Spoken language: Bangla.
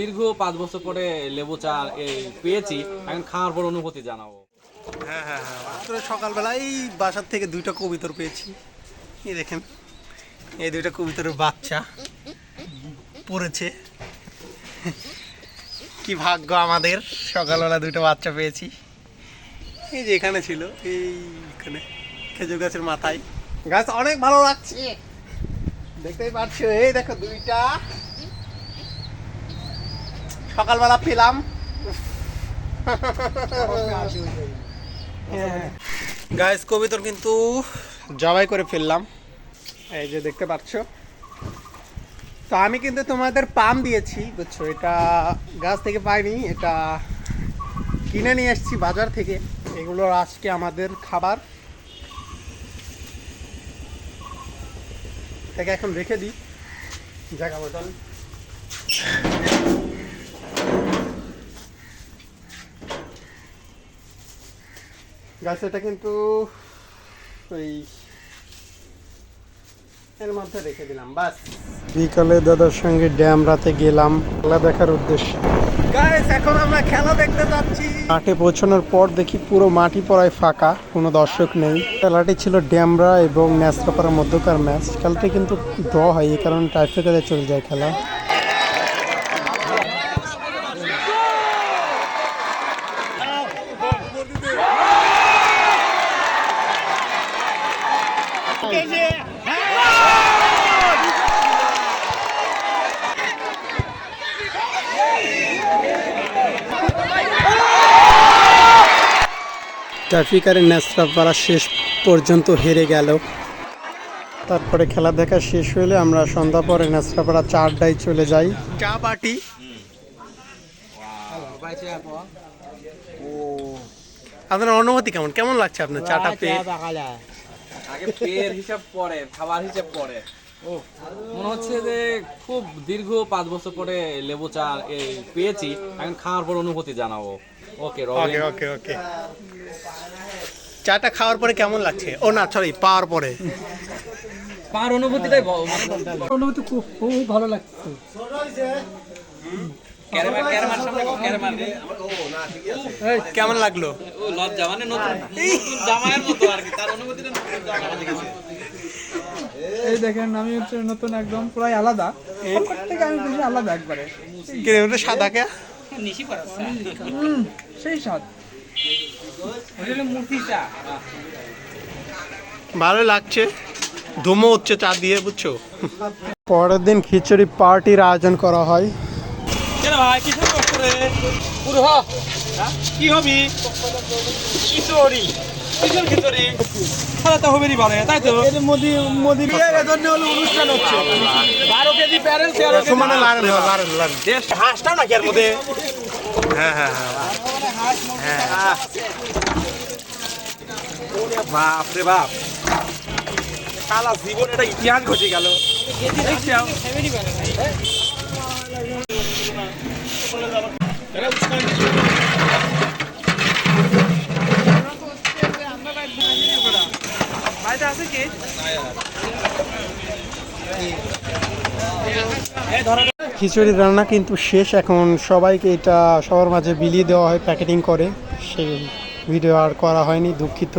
দীর্ঘ পাঁচ বছর পরে লেবু চা পেয়েছি। এখন খাওয়ার পর অনুভূতি জানাব। হ্যাঁ হ্যাঁ হ্যাঁ। সকালবেলা এই বাসার থেকে দুইটা কবিতর পেয়েছি। এই দেখেন, এই দুইটা কবিতরের বাচ্চা পড়েছে। কি ভাগ্য আমাদের, সকালবেলা দুটো বাচ্চা পেয়েছি। এই যে এখানে ছিল, এইখানে, খেজুর গাছের মাথায়। গাছ অনেক ভালো লাগছে। দেখতেই পাচ্ছ? এই দেখো দুইটা। সকালবেলা পেলাম। গাইস কবিতর কিন্তু জবাই করে ফেললাম। এই যে দেখতে পাচ্ছ। তো আমি কিন্তু তোমাদের পাম দিয়েছি, বুঝছ? এটা গাছ থেকে পাইনি, এটা কিনে নিয়ে এসেছি বাজার থেকে। এগুলো আজকে আমাদের খাবার। এটাকে এখন রেখে দিই। জায়গা মতন গাছ এটা কিন্তু ওই এর মধ্যে রেখে দিলাম বাস। বিকালে দাদার সঙ্গে ড্যাম রাতে গেলাম খেলা দেখার উদ্দেশ্যে। গাইস এখন আমরা খেলা দেখতে যাচ্ছি। মাঠে পৌঁছানোর পর দেখি পুরো মাটি পড়ায় ফাঁকা কোনো দর্শক নেই। খেলাটি ছিল ড্যামরা এবং ন্যাসরাপাড়ার মধ্যকার ম্যাচ। খেলাটি কিন্তু ড্র হয় এই কারণে টাইফেকারে চলে যায় খেলা। ট্রাফিকারের ন্যাসরাপাড়া শেষ পর্যন্ত হেরে গেল। তারপরে খেলা দেখা শেষ হলে আমরা সন্ধ্যা পরে ন্যাসরাপাড়া চারটায় চলে যাই। চা পার্টি আপনার অনুমতি কেমন? কেমন লাগছে আপনার চাটা পেয়ে? আগে পেয়ের হিসাব পরে খাবার হিসাব পরে। ও মনে হচ্ছে যে খুব দীর্ঘ পাঁচ বছর পরে লেবু চা পেয়েছি। এখন খাওয়ার পর অনুভূতি জানাব। ওকে ওকে ওকে ওকে। চাটা খাওয়ার পরে কেমন লাগছে? ও না সরি পাওয়ার পরে। পাওয়ার অনুভূতিটাই মানে অনুভূতি খুব খুব ভালো লাগছে। কেমন লাগল? মানে নতুন নতুন জামাইয়ের মতো আর কি তার অনুভূতিটা নতুন জামাই দেখেছে এই দেখেন আমি হচ্ছে নতুন একদম প্রায় আলাদা। থেকে আমি বেশি আলাদা একবারে। সাদা কে? সেই স্বাদ। ভালো লাগছে। ধুমো হচ্ছে চা দিয়ে বুঝছ? পরের দিন খিচুড়ি পার্টির আয়োজন করা হয়। ভাই কিছু কষ্ট পুরো কি হবি? খিচুড়ি। কিসের খিচুড়ি। তাহলে তো হবেরই পারে তাই তো? মোদি মোদি জন্য হলো অনুষ্ঠান হচ্ছে। বারো কেজি প্যারেল তেরো কেজি সমানে লাগান লাগান লাগান নাকি এর মধ্যে? হ্যাঁ হ্যাঁ হ্যাঁ। বাপ রে বাপ। সারা জীবন এটা ইতিহাস ঘটে গেল। খিচুড়ি রান্না কিন্তু শেষ। এখন সবাইকে এটা সবার মাঝে বিলিয়ে দেওয়া হয়, প্যাকেটিং করে। সেই ভিডিও আর করা হয়নি, দুঃখিত।